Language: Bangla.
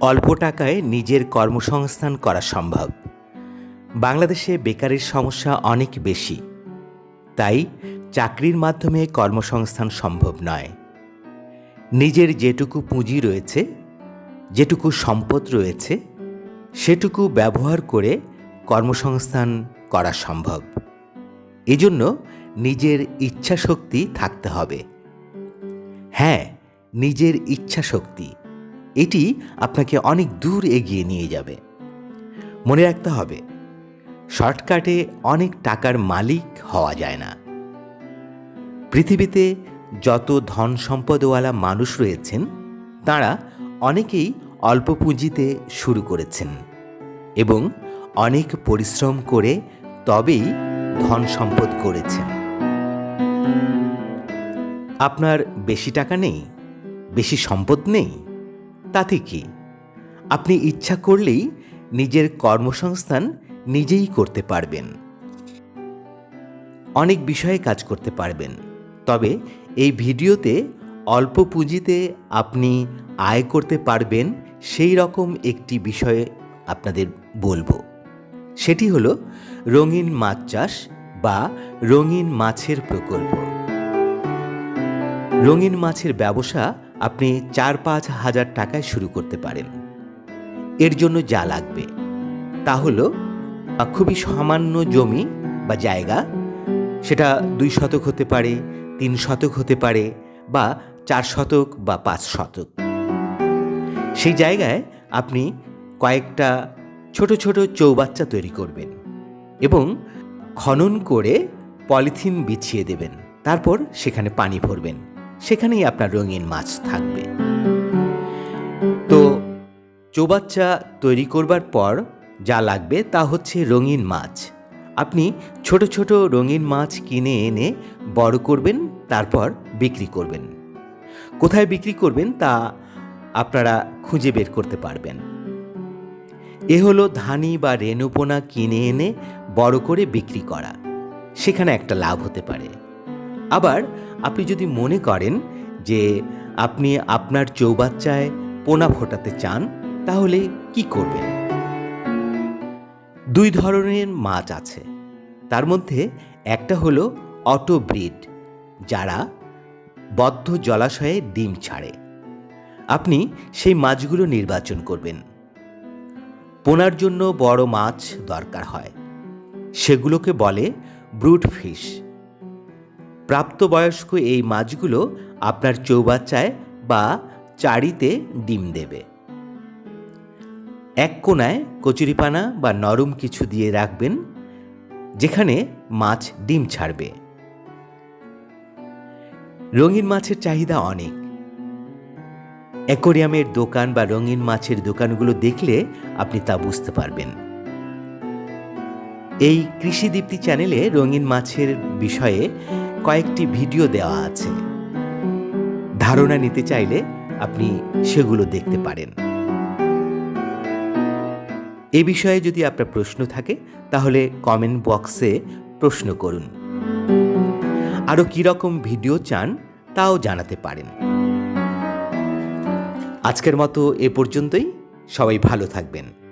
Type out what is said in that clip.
অল্প টাকায় নিজের কর্মসংস্থান করা সম্ভব। বাংলাদেশে বেকারের সমস্যা অনেক বেশি। তাই চাকরির মাধ্যমে কর্মসংস্থান সম্ভব নয়। নিজের যেটুকু পুঁজি রয়েছে, যেটুকু সম্পদ রয়েছে, সেটুকু ব্যবহার করে কর্মসংস্থান করা সম্ভব। এজন্য নিজের ইচ্ছাশক্তি থাকতে হবে। হ্যাঁ নিজের ইচ্ছাশক্তি। এটি আপনাকে অনেক দূর এগিয়ে নিয়ে যাবে। মনে রাখতে হবে, শর্টকাটে অনেক টাকার মালিক হওয়া যায় না। পৃথিবীতে যত ধন সম্পদওয়ালা মানুষ রয়েছেন, তারা অনেকেই অল্প পুঁজিতে শুরু করেছেন এবং অনেক পরিশ্রম করে তবেই ধন সম্পদ করেছেন। আপনার বেশি টাকা নেই? বেশি সম্পদ নেই? তাতে কি? আপনি ইচ্ছা করলেই নিজের কর্মসংস্থান নিজেই করতে পারবেন। অনেক বিষয়ে কাজ করতে পারবেন। তবে এই ভিডিওতে অল্প পুঁজিতে আপনি আয় করতে পারবেন সেই রকম একটি বিষয়ে আপনাদের বলব। সেটি হলো রঙিন মাছ চাষ বা রঙিন মাছের প্রকল্প। রঙিন মাছের ব্যবসা আপনি চার পাঁচ হাজার টাকায় শুরু করতে পারেন। এর জন্য যা লাগবে, তা হলো খুবই সামান্য জমি বা জায়গা, সেটা দুই শতক হতে পারে, তিন শতক হতে পারে, বা চার শতক বা পাঁচ শতক। সেই জায়গায় আপনি কয়েকটা ছোট ছোট চৌবাচ্চা তৈরি করবেন এবং খনন করে পলিথিন বিছিয়ে দেবেন। তারপর সেখানে পানি ভরবেন। সেখানেই আপনার রঙিন মাছ থাকবে। তো চৌবাচ্চা তৈরি করবার পর যা লাগবে তা হচ্ছে রঙিন মাছ। আপনি ছোট ছোট রঙিন মাছ কিনে এনে বড় করবেন, তারপর বিক্রি করবেন। কোথায় বিক্রি করবেন তা আপনারা খুঁজে বের করতে পারবেন। এ হলো ধানি বা রেনুপোনা কিনে এনে বড় করে বিক্রি করা। সেখানে একটা লাভ হতে পারে। আবার আপনি যদি মনে করেন যে আপনি আপনার চৌবাচ্চায় পোনা ফোটাতে চান, তাহলে কি করবেন? দুই ধরনের মাছ আছে। তার মধ্যে একটা হলো অটো ব্রিড, যারা বদ্ধ জলাশয়ে ডিম ছাড়ে। আপনি সেই মাছগুলো নির্বাচন করবেন। পোনার জন্য বড় মাছ দরকার হয়। সেগুলোকে বলে ব্রুড ফিশ প্রাপ্তবয়স্ক এই মাছগুলো আপনার চৌবাচ্চায় বা চারিতে ডিম দেবে। এক কোনায় কচুরিপানা বা নরম কিছু দিয়ে রাখবেন, যেখানে মাছ ডিম ছাড়বে। রঙিন মাছের চাহিদা অনেক। অ্যাকোরিয়ামের দোকান বা রঙিন মাছের দোকানগুলো দেখলে আপনি তা বুঝতে পারবেন। এই কৃষিদীপ্তি চ্যানেলে রঙিন মাছের বিষয়ে কয়েকটি ভিডিও দেওয়া আছে। ধারণা নিতে চাইলে আপনি সেগুলো দেখতে পারেন। এ বিষয়ে যদি আপনার প্রশ্ন থাকে, তাহলে কমেন্ট বক্সে প্রশ্ন করুন। আরও কীরকম ভিডিও চান, তাও জানাতে পারেন। আজকের মতো এ পর্যন্তই। সবাই ভালো থাকবেন।